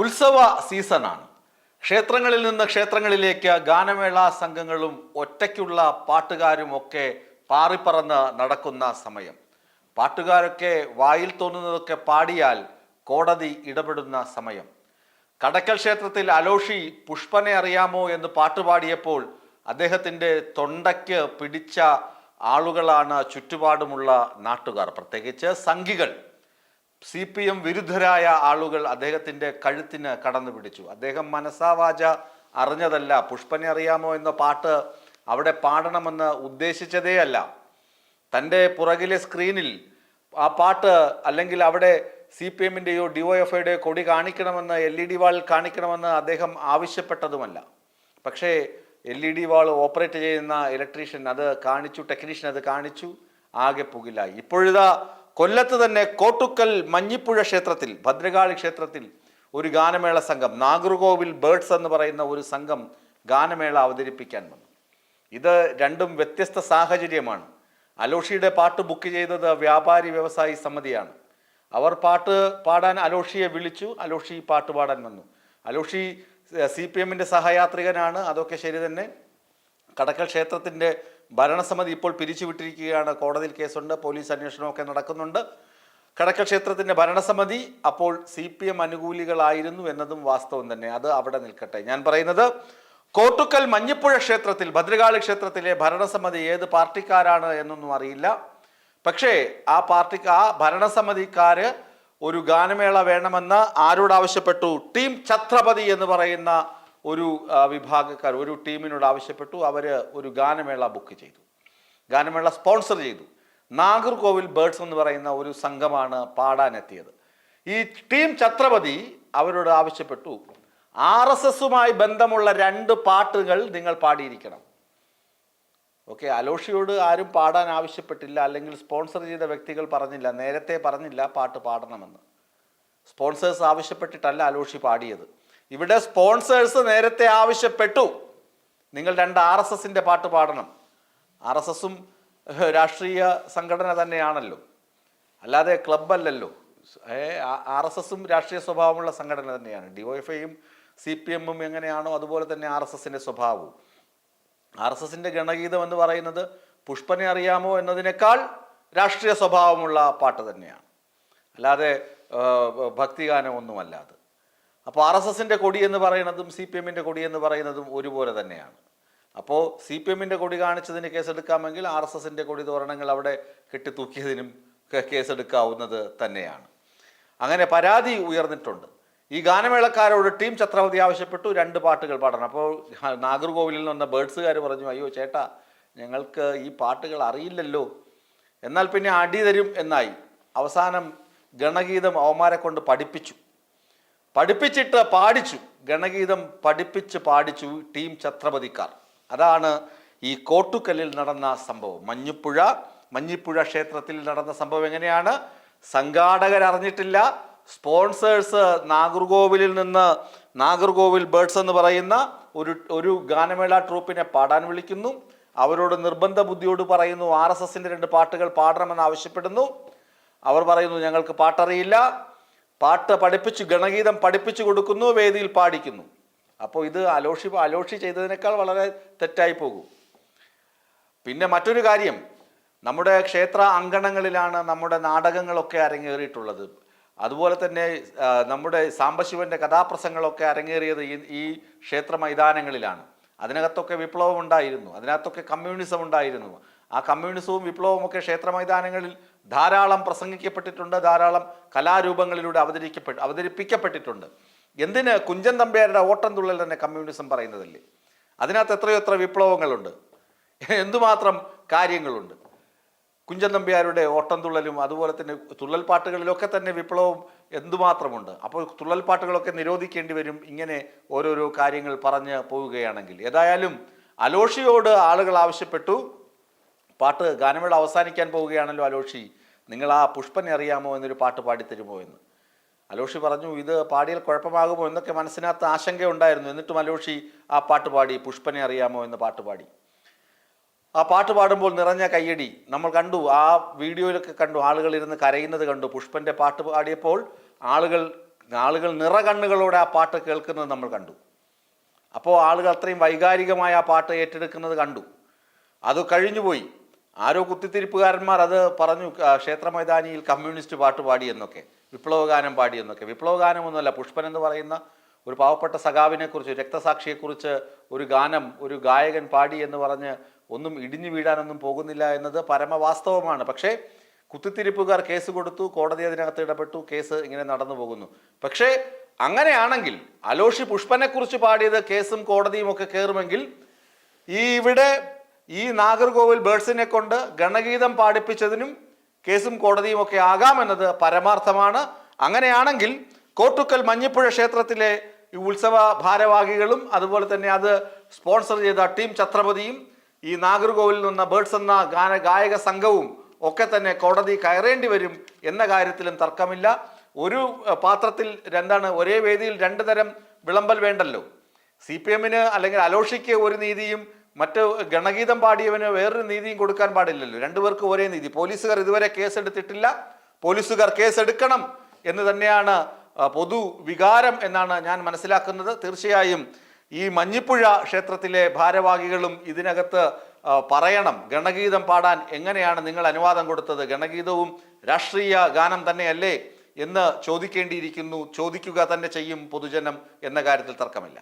ഉത്സവ സീസണാണ്. ക്ഷേത്രങ്ങളിൽ നിന്ന് ക്ഷേത്രങ്ങളിലേക്ക് ഗാനമേള സംഘങ്ങളും ഒറ്റയ്ക്കുള്ള പാട്ടുകാരും ഒക്കെ പാറിപ്പറന്ന് നടക്കുന്ന സമയം. പാട്ടുകാരൊക്കെ വായിൽ തോന്നുന്നതൊക്കെ പാടിയാൽ കോടതി ഇടപെടുന്ന സമയം. കടക്കൽ ക്ഷേത്രത്തിൽ അലോഷി പുഷ്പനെ അറിയാമോ എന്ന് പാട്ടുപാടിയപ്പോൾ അദ്ദേഹത്തിന്റെ തൊണ്ടയ്ക്ക് പിടിച്ച ആളുകളാണ് ചുറ്റുപാടുമുള്ള നാട്ടുകാർ. പ്രത്യേകിച്ച് സംഘികൾ. സി പി എം വിരുദ്ധരായ ആളുകൾ അദ്ദേഹത്തിന്റെ കഴുത്തിന് കടന്നു പിടിച്ചു. അദ്ദേഹം മനസാവാച അറിഞ്ഞതല്ല. പുഷ്പനെ അറിയാമോ എന്ന പാട്ട് അവിടെ പാടണമെന്ന് ഉദ്ദേശിച്ചതേ അല്ല തന്റെ പുറകിലെ സ്ക്രീനിൽ ആ പാട്ട് അല്ലെങ്കിൽ അവിടെ സി പി എമ്മിന്റെയോ ഡിവൈഎഫ്ഐയുടെയോ കൊടി കാണിക്കണമെന്ന് എൽ ഇ ഡി വാൾ കാണിക്കണമെന്ന് അദ്ദേഹം ആവശ്യപ്പെട്ടതുമല്ല. പക്ഷേ L E D wall operate ചെയ്യുന്ന ഇലക്ട്രീഷ്യൻ അത് കാണിച്ചു ടെക്നീഷ്യൻ അത് കാണിച്ചു ആകെ പുകിലായി. ഇപ്പോഴിതാ കൊല്ലത്ത് തന്നെ കോട്ടുക്കൽ മഞ്ഞിപ്പുഴ ക്ഷേത്രത്തിൽ ഭദ്രകാളി ക്ഷേത്രത്തിൽ ഒരു ഗാനമേള സംഘം നാഗർകോവിൽ ബേർഡ്സ് എന്ന് പറയുന്ന ഒരു സംഘം ഗാനമേള അവതരിപ്പിക്കാൻ വന്നു. ഇത് രണ്ടും വ്യത്യസ്ത സാഹചര്യമാണ്. അലോഷിയുടെ പാട്ട് ബുക്ക് ചെയ്തത് വ്യാപാരി വ്യവസായി സമിതിയാണ്. അവർ പാട്ട് പാടാൻ അലോഷിയെ വിളിച്ചു അലോഷി പാട്ട് പാടാൻ വന്നു. അലോഷി സി പി എമ്മിന്റെ സഹയാത്രികനാണ് അതൊക്കെ ശരി തന്നെ. കടക്കൽ ക്ഷേത്രത്തിന്റെ ഭരണസമിതി ഇപ്പോൾ പിരിച്ചുവിട്ടിരിക്കുകയാണ്. കോടതിയിൽ കേസുണ്ട് പോലീസ് അന്വേഷണമൊക്കെ നടക്കുന്നുണ്ട്. കടക്ക ക്ഷേത്രത്തിന്റെ ഭരണസമിതി അപ്പോൾ സി പി എം അനുകൂലികളായിരുന്നു എന്നതും വാസ്തവം തന്നെ. അത് അവിടെ നിൽക്കട്ടെ. ഞാൻ പറയുന്നത് കോട്ടുക്കൽ മഞ്ഞപ്പുഴ ക്ഷേത്രത്തിൽ ഭദ്രകാളി ക്ഷേത്രത്തിലെ ഭരണസമിതി ഏത് പാർട്ടിക്കാരാണ് എന്നൊന്നും അറിയില്ല. പക്ഷേ ആ പാർട്ടി ആ ഭരണസമിതിക്കാര് ഒരു ഗാനമേള വേണമെന്ന് ആരോട് ആവശ്യപ്പെട്ടു ടീം ഛത്രപതി എന്ന് പറയുന്ന ഒരു വിഭാഗക്കാർ ഒരു ടീമിനോട് ആവശ്യപ്പെട്ടു. അവർ ഒരു ഗാനമേള ബുക്ക് ചെയ്തു. ഗാനമേള സ്പോൺസർ ചെയ്തു. നാഗർകോവിൽ ബേർഡ്സ് എന്ന് പറയുന്ന ഒരു സംഘമാണ് പാടാനെത്തിയത്. ഈ ടീം ഛത്രപതി അവരോട് ആവശ്യപ്പെട്ടു. ആർ എസ് എസുമായി ബന്ധമുള്ള രണ്ട് പാട്ടുകൾ നിങ്ങൾ പാടിയിരിക്കണം. ഓക്കെ അലോഷിയോട് ആരും പാടാൻ ആവശ്യപ്പെട്ടില്ല അല്ലെങ്കിൽ സ്പോൺസർ ചെയ്ത വ്യക്തികൾ പറഞ്ഞില്ല നേരത്തെ പറഞ്ഞില്ല പാട്ട് പാടണമെന്ന്. സ്പോൺസേഴ്സ് ആവശ്യപ്പെട്ടിട്ടല്ല അലോഷി പാടിയത്. ഇവിടെ സ്പോൺസേഴ്സ് നേരത്തെ ആവശ്യപ്പെട്ടു. നിങ്ങൾ രണ്ട് ആർ എസ് എസിന്റെ പാട്ട് പാടണം. ആർ എസ് എസും രാഷ്ട്രീയ സംഘടന തന്നെയാണല്ലോ. അല്ലാതെ ക്ലബ്ബല്ലല്ലോ ആർ എസ് എസും രാഷ്ട്രീയ സ്വഭാവമുള്ള സംഘടന തന്നെയാണ്. ഡിവൈഎഫ്ഐയും സി പി എമ്മും എങ്ങനെയാണോ അതുപോലെ തന്നെ ആർ എസ് എസിന്റെ സ്വഭാവവും. ആർ എസ് എസിന്റെ ഗണഗീതം എന്ന് പറയുന്നത് പുഷ്പനെ അറിയാമോ എന്നതിനേക്കാൾ രാഷ്ട്രീയ സ്വഭാവമുള്ള പാട്ട് തന്നെയാണ്. അല്ലാതെ ഭക്തിഗാനം അത് അപ്പോൾ ആർ എസ് എസിന്റെ കൊടി എന്ന് പറയുന്നതും സി പി എമ്മിന്റെ കൊടി എന്ന് പറയുന്നതും ഒരുപോലെ തന്നെയാണ്. അപ്പോൾ സി പി എമ്മിന്റെ കൊടി കാണിച്ചതിന് കേസെടുക്കാമെങ്കിൽ ആർ എസ് എസിന്റെ കൊടി തോരണങ്ങൾ അവിടെ കെട്ടിത്തൂക്കിയതിനും കേസെടുക്കാവുന്നത് തന്നെയാണ്. അങ്ങനെ പരാതി ഉയർന്നിട്ടുണ്ട്. ഈ ഗാനമേളക്കാരോട് ടീം ഛത്രപതി ആവശ്യപ്പെട്ടു രണ്ട് പാട്ടുകൾ പാടണം. അപ്പോൾ നാഗർകോവിലിൽ നിന്ന് ബേഡ്സുകാർ പറഞ്ഞു അയ്യോ ചേട്ടാ ഞങ്ങൾക്ക് ഈ പാട്ടുകൾ അറിയില്ലല്ലോ. എന്നാൽ പിന്നെ അടി തരും എന്നായി. അവസാനം ഗണഗീതം അവന്മാരെ കൊണ്ട് പഠിപ്പിച്ചു. പഠിപ്പിച്ചിട്ട് പാടിച്ചു. ഗണഗീതം പഠിപ്പിച്ച് പാടിച്ചു ടീം ഛത്രപതിക്കാർ. അതാണ് ഈ കോട്ടുക്കല്ലിൽ നടന്ന സംഭവം. മഞ്ഞുപ്പുഴ മഞ്ഞിപ്പുഴ ക്ഷേത്രത്തിൽ നടന്ന സംഭവം എങ്ങനെയാണ്? സംഘാടകർ അറിഞ്ഞിട്ടില്ല. സ്പോൺസേഴ്സ് നാഗർകോവിലിൽ നിന്ന് നാഗർകോവിൽ ബേർഡ്സ് എന്ന് പറയുന്ന ഒരു ഒരു ഗാനമേള ട്രൂപ്പിനെ പാടാൻ വിളിക്കുന്നു. അവരോട് നിർബന്ധ ബുദ്ധിയോട് പറയുന്നു ആർ എസ് എസിന്റെ രണ്ട് പാട്ടുകൾ പാടണമെന്ന് ആവശ്യപ്പെടുന്നു. അവർ പറയുന്നു ഞങ്ങൾക്ക് പാട്ടറിയില്ല. പാട്ട് പഠിപ്പിച്ചു ഗണഗീതം പഠിപ്പിച്ചു കൊടുക്കുന്നു വേദിയിൽ പാടിക്കുന്നു. അപ്പോൾ ഇത് അലോഷി അലോഷി ചെയ്തതിനേക്കാൾ വളരെ തെറ്റായി പോകും. പിന്നെ മറ്റൊരു കാര്യം നമ്മുടെ ക്ഷേത്ര അങ്കണങ്ങളിലാണ് നമ്മുടെ നാടകങ്ങളൊക്കെ അരങ്ങേറിയിട്ടുള്ളത്. അതുപോലെ തന്നെ നമ്മുടെ സാംബശിവന്റെ കഥാപ്രസംഗങ്ങളൊക്കെ അരങ്ങേറിയത് ഈ ഈ ക്ഷേത്ര മൈതാനങ്ങളിലാണ്. അതിനകത്തൊക്കെ വിപ്ലവം ഉണ്ടായിരുന്നു അതിനകത്തൊക്കെ കമ്മ്യൂണിസം ഉണ്ടായിരുന്നു ആ കമ്മ്യൂണിസവും വിപ്ലവവും ഒക്കെ ക്ഷേത്ര മൈതാനങ്ങളിൽ ധാരാളം പ്രസംഗിക്കപ്പെട്ടിട്ടുണ്ട് ധാരാളം കലാരൂപങ്ങളിലൂടെ അവതരിക്കപ്പെട്ട് അവതരിപ്പിക്കപ്പെട്ടിട്ടുണ്ട്. എന്തിന് കുഞ്ചൻ തമ്പ്യാരുടെ ഓട്ടം തുള്ളൽ തന്നെ കമ്മ്യൂണിസം പറയുന്നതല്ലേ? അതിനകത്ത് എത്രയോ എത്ര വിപ്ലവങ്ങളുണ്ട്. എന്തുമാത്രം കാര്യങ്ങളുണ്ട്. കുഞ്ചൻ നമ്പ്യാരുടെ ഓട്ടം തുള്ളലും അതുപോലെ തന്നെ തുള്ളൽ പാട്ടുകളിലൊക്കെ തന്നെ വിപ്ലവം എന്തുമാത്രമുണ്ട്? അപ്പോൾ തുള്ളൽ പാട്ടുകളൊക്കെ നിരോധിക്കേണ്ടി വരും ഇങ്ങനെ ഓരോരോ കാര്യങ്ങൾ പറഞ്ഞ് പോവുകയാണെങ്കിൽ. ഏതായാലും അലോഷിയോട് ആളുകൾ ആവശ്യപ്പെട്ടു. പാട്ട് ഗാനമേള അവസാനിക്കാൻ പോവുകയാണല്ലോ അലോഷി. നിങ്ങൾ ആ പുഷ്പനെ അറിയാമോ എന്നൊരു പാട്ട് പാടിത്തരുമോ എന്ന്. അലോഷി പറഞ്ഞു ഇത് പാടിയാൽ കുഴപ്പമാകുമോ എന്നൊക്കെ മനസ്സിനകത്ത് ആശങ്കയുണ്ടായിരുന്നു. എന്നിട്ടും അലോഷി ആ പാട്ട് പാടി പുഷ്പനെ അറിയാമോ എന്ന് പാട്ട് പാടി. ആ പാട്ട് പാടുമ്പോൾ നിറഞ്ഞ കയ്യടി നമ്മൾ കണ്ടു. ആ വീഡിയോയിലൊക്കെ കണ്ടു. ആളുകൾ ഇരുന്ന് കരയുന്നത് കണ്ടു. പുഷ്പന്റെ പാട്ട് പാടിയപ്പോൾ ആളുകൾ ആളുകൾ നിറകണ്ണുകളോടെ ആ പാട്ട് കേൾക്കുന്നത് നമ്മൾ കണ്ടു. അപ്പോൾ ആളുകൾ അത്രയും വൈകാരികമായ ആ പാട്ട് ഏറ്റെടുക്കുന്നത് കണ്ടു. അത് കഴിഞ്ഞുപോയി. ആരോ കുത്തിത്തിരിപ്പുകാരന്മാർ അത് പറഞ്ഞു ക്ഷേത്ര മൈതാനിയിൽ കമ്മ്യൂണിസ്റ്റ് പാട്ട് പാടിയെന്നൊക്കെ വിപ്ലവഗാനം പാടിയെന്നൊക്കെ വിപ്ലവഗാനമൊന്നുമല്ല പുഷ്പൻ എന്ന് പറയുന്ന ഒരു പാവപ്പെട്ട സഖാവിനെക്കുറിച്ച് രക്തസാക്ഷിയെക്കുറിച്ച് ഒരു ഗാനം ഒരു ഗായകൻ പാടി എന്ന് പറഞ്ഞ് ഒന്നും ഇടിഞ്ഞു വീഴാനൊന്നും പോകുന്നില്ല എന്നത് പരമവാസ്തവമാണ്. പക്ഷേ കുത്തിത്തിരിപ്പുകാർ കേസ് കൊടുത്തു കോടതി അതിനകത്ത് ഇടപെട്ടു കേസ് ഇങ്ങനെ നടന്നു പോകുന്നു. പക്ഷേ അങ്ങനെയാണെങ്കിൽ അലോഷി പുഷ്പനെക്കുറിച്ച് പാടിയത് കേസും കോടതിയും ഒക്കെ കയറുമെങ്കിൽ ഈ ഇവിടെ ഈ നാഗർകോവിൽ ബേഡ്സിനെ കൊണ്ട് ഗണഗീതം പാടിപ്പിച്ചതിനും കേസും കോടതിയും ഒക്കെ ആകാമെന്നത് പരമാർത്ഥമാണ്. അങ്ങനെയാണെങ്കിൽ കോട്ടുക്കൽ മഞ്ഞിപ്പുഴ ക്ഷേത്രത്തിലെ ഈ ഉത്സവ ഭാരവാഹികളും അതുപോലെ തന്നെ അത് സ്പോൺസർ ചെയ്ത ടീം ഛത്രപതിയും ഈ നാഗർകോവിലിൽ നിന്ന് ബേഡ്സ് എന്ന ഗാന ഗായക സംഘവും ഒക്കെ തന്നെ കോടതി കയറേണ്ടി വരും എന്ന കാര്യത്തിലും തർക്കമില്ല. ഒരു പാത്രത്തിൽ രണ്ടാണ് ഒരേ വേദിയിൽ രണ്ട് തരം വിളമ്പൽ വേണ്ടല്ലോ. സി പി എമ്മിന് അല്ലെങ്കിൽ അലോഷിക്ക് ഒരു നീതിയും മറ്റ് ഗണഗീതം പാടിയവന് വേറൊരു നീതിയും കൊടുക്കാൻ പാടില്ലല്ലോ. രണ്ടുപേർക്ക് ഒരേ നീതി. പോലീസുകാർ ഇതുവരെ കേസെടുത്തിട്ടില്ല. പോലീസുകാർ കേസെടുക്കണം എന്ന് തന്നെയാണ് പൊതു വികാരം എന്നാണ് ഞാൻ മനസ്സിലാക്കുന്നത്. തീർച്ചയായും ഈ മഞ്ഞിപ്പുഴ ക്ഷേത്രത്തിലെ ഭാരവാഹികളും ഇതിനകത്ത് പറയണം ഗണഗീതം പാടാൻ എങ്ങനെയാണ് നിങ്ങൾ അനുവാദം കൊടുത്തത്? ഗണഗീതവും രാഷ്ട്രീയ ഗാനം തന്നെയല്ലേ എന്ന് ചോദിക്കേണ്ടിയിരിക്കുന്നു. ചോദിക്കുക തന്നെ ചെയ്യും പൊതുജനം എന്ന കാര്യത്തിൽ തർക്കമില്ല.